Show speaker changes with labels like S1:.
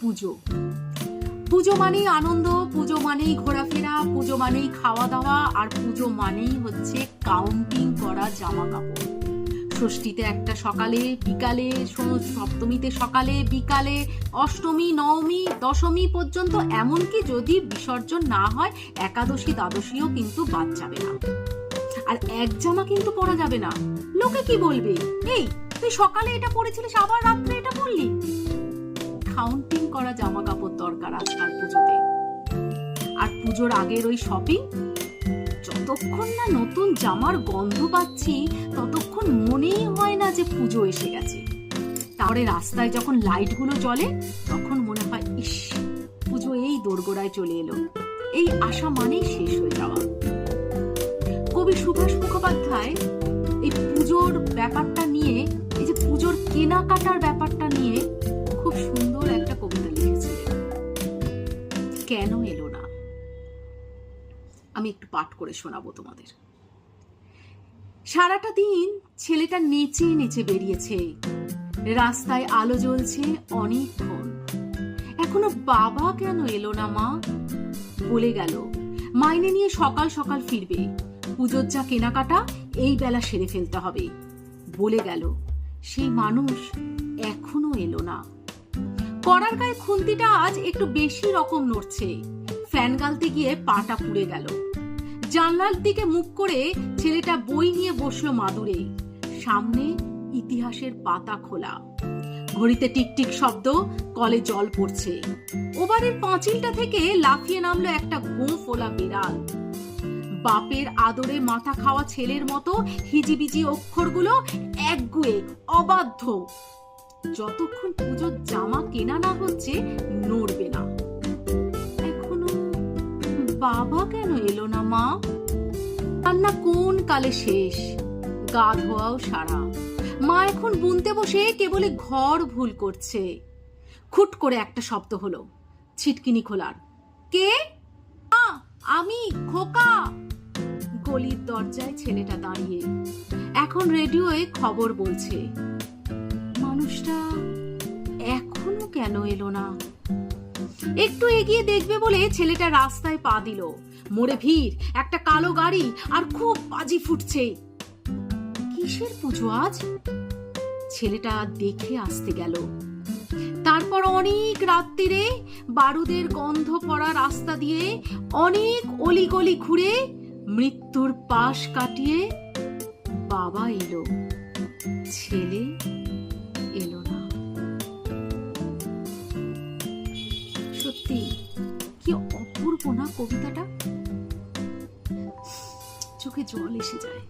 S1: পুজো। পুজো মানেই আনন্দ, পুজো মানেই ঘোরাফেরা, পুজো মানেই খাওয়া দাওয়া আর পুজো মানেই হচ্ছে কাউন্টিং করা জামা কাপড় ষষ্ঠীতে একটা সকালে, বিকালে সপ্তমীতে সকালে, বিকালে, অষ্টমী, নবমী, দশমী পর্যন্ত এমনকি যদি বিসর্জন না হয়, একাদশী, দ্বাদশীও কিন্তু বাদ যাবে না। আর এক জামা কিন্তু পরা যাবে না। লোকে কি বলবে? এই, তুই সকালে এটা পরেছিলিস, আবার রাত্রে এটা পরলি? কাউন্টিং করা জামা কাপড় দরকার আজকাল পুজোতে। আর পুজোর আগের ওই শপিং যতক্ষণ না নতুন জামার গন্ধ পাচ্ছি, ততক্ষণ মনেই হয় না যে পুজো এসে গেছে। তারপরে রাস্তায় যখন লাইটগুলো জ্বলে, তখন মনে হয়, ইস, পুজো এই দোরগোড়ায় চলে এলো। এই আশা মানেই শেষ হয়ে যাওয়া। কবি সুভাষ মুখোপাধ্যায় এই পুজোর ব্যাপারটা নিয়ে, এই যে পুজোর কেনাকাটার ব্যাপারটা নিয়ে কেন এলো না? আমি একটু পাঠ করে শোনাবো তোমাদের। সারাটা দিন ছেলেটা নেচে নেচে বেরিয়েছে। রাস্তায় আলো জ্বলছে অনেকক্ষণ। এখনও বাবা কেন এলো না, মা? বলে গেল, মাইনে নিয়ে সকাল সকাল ফিরবে। পুজোর যা কেনাকাটা, এই বেলা সেরে ফেলতে হবে। বলে গেল, সেই মানুষ এখনও এলো না। করার গায়ে খুন্তিটা আজ একটু বেশি রকম নড়ছে। ফ্যান গালতে গিয়ে পাটা পুড়ে গেল। জানলার দিকে মুখ করে ছেলেটা বই নিয়ে বসল মাদুরে। সামনে ইতিহাসের পাতা খোলা। ঘড়িতে টিকটিক শব্দ, কলে জল পড়ছে। ওবারের পাঁচিলটা থেকে লাফিয়ে নামলো একটা গোঁ ফোলা বিড়াল। বাপের আদরে মাথা খাওয়া ছেলের মতো হিজিবিজি অক্ষরগুলো একগুয়ে, অবাধ্য। যতক্ষণ পুজোর জামা কেনা না হচ্ছে, নড়বে না। এখনও বাবা কেন এলো না, মা? রান্না কোন কালে শেষ? গা ধোয়াও সারা। মা এখন বুনতে বসে কেবলই ঘর ভুল করছে। খুট করে একটা শব্দ হলো, ছিটকিনি খোলার। কে? আমি, খোকা! গলির দরজায় ছেলেটা দাঁড়িয়ে। এখন রেডিওয়ে খবর বলছে মানুষটা এখনও কেন এলো না? একটু এগিয়ে দেখবে বলে ছেলেটা রাস্তায় পা দিল। মোড়ে ভিড়, একটা কালো গাড়ি আর খুব বাজি ফুটছে। কিসের পুজো আজ? ছেলেটা দেখে আসতে গেল। তারপর অনেক রাত্রিরে বারুদের গন্ধ পড়া রাস্তা দিয়ে অনেক অলিগলি ঘুরে মৃত্যুর পাশ কাটিয়ে বাবা এলো। ছেলে কবিতাটা? চোখে জল এসে যায়।